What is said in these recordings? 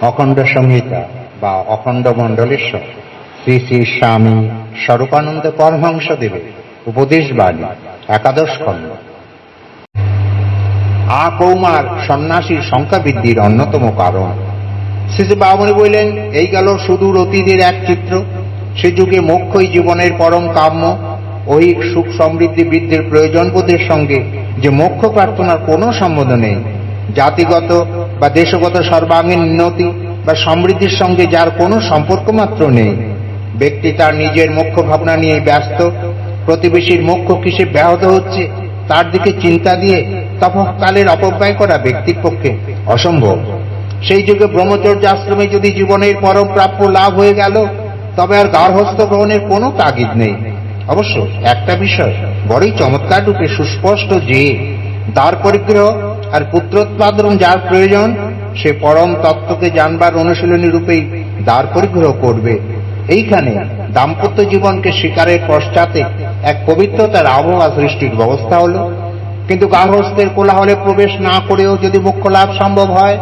অখণ্ড সংহিতা বা অখণ্ড মণ্ডলেশ্বর। শ্রী শ্রী স্বামী স্বরূপানন্দ পরমহংস দেবের উপদেশ বাণী, একাদশ খণ্ড। কৌমার সন্ন্যাসীর সংখ্যা বৃদ্ধির অন্যতম কারণ। শেষে বামনি বললেন, এই গেল সুদূর অতীতের এক চিত্র। সে যুগে মোক্ষই জীবনের পরম কাম্য। ঐহিক সুখ সমৃদ্ধি বৃদ্ধির প্রয়োজন বোধের সঙ্গে যে মোক্ষ প্রার্থনার কোনো সম্বন্ধ নেই। জাতিগত বা দেশগত সর্বাঙ্গীন উন্নতি বা সমৃদ্ধির সঙ্গে যার কোনো সম্পর্ক মাত্র নেই। ব্যক্তি তার নিজের মুখ্য ভাবনা নিয়ে ব্যস্ত। প্রতিবেশীর মুখ্য কিসে ব্যাহত হচ্ছে, তার দিকে চিন্তা দিয়ে তপকালের অপব্যয় করা ব্যক্তির পক্ষে অসম্ভব। সেই যুগে ব্রহ্মচর্য আশ্রমে যদি জীবনের পরম প্রাপ্য লাভ হয়ে গেল, তবে আর গার্হস্থ গ্রহণের কোনো তাগিদ নেই। অবশ্য একটা বিষয় বড়ই চমৎকার রূপে সুস্পষ্ট যে, দ্বার পরিগ্রহ আর পুত্রোৎপাদন যার প্রয়োজন, সে পরম তত্ত্বকে জানবার অনুশীলনী রূপেই দ্বার পরিগ্রহ করবে। এইখানে দাম্পত্য জীবনকে শিকারের পশ্চাতে এক পবিত্রতার আবহাওয়া সৃষ্টির ব্যবস্থা হলো। কিন্তু গার্হস্থের কোলাহলে প্রবেশ না করেও যদি মুখ্য লাভ সম্ভব হয়,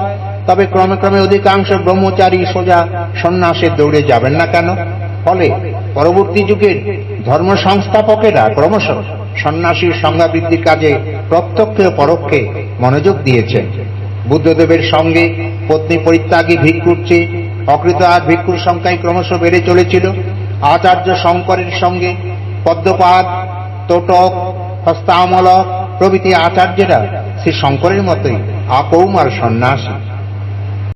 তবে ক্রমে ক্রমে অধিকাংশ ব্রহ্মচারী সোজা সন্ন্যাসের দৌড়ে যাবেন না কেন? ফলে পরবর্তী যুগের ধর্ম সংস্থাপকেরা ক্রমশ সন্ন্যাসীর সংজ্ঞা বৃদ্ধির কাজে প্রত্যক্ষ পরোক্ষে মনোযোগ দিয়েছেন বুদ্ধদেবের সঙ্গে পত্নী পরিত্যাগী ভিক্ষুর চেয়ে অকৃত আর ভিক্ষুর সংখ্যায় ক্রমশ বেড়ে চলেছিল। আচার্য শঙ্করের সঙ্গে পদ্মপাত তোটক, হস্তামলক প্রভৃতি আচার্যেরা শ্রী শঙ্করের মতোই আকৌমার সন্ন্যাসী।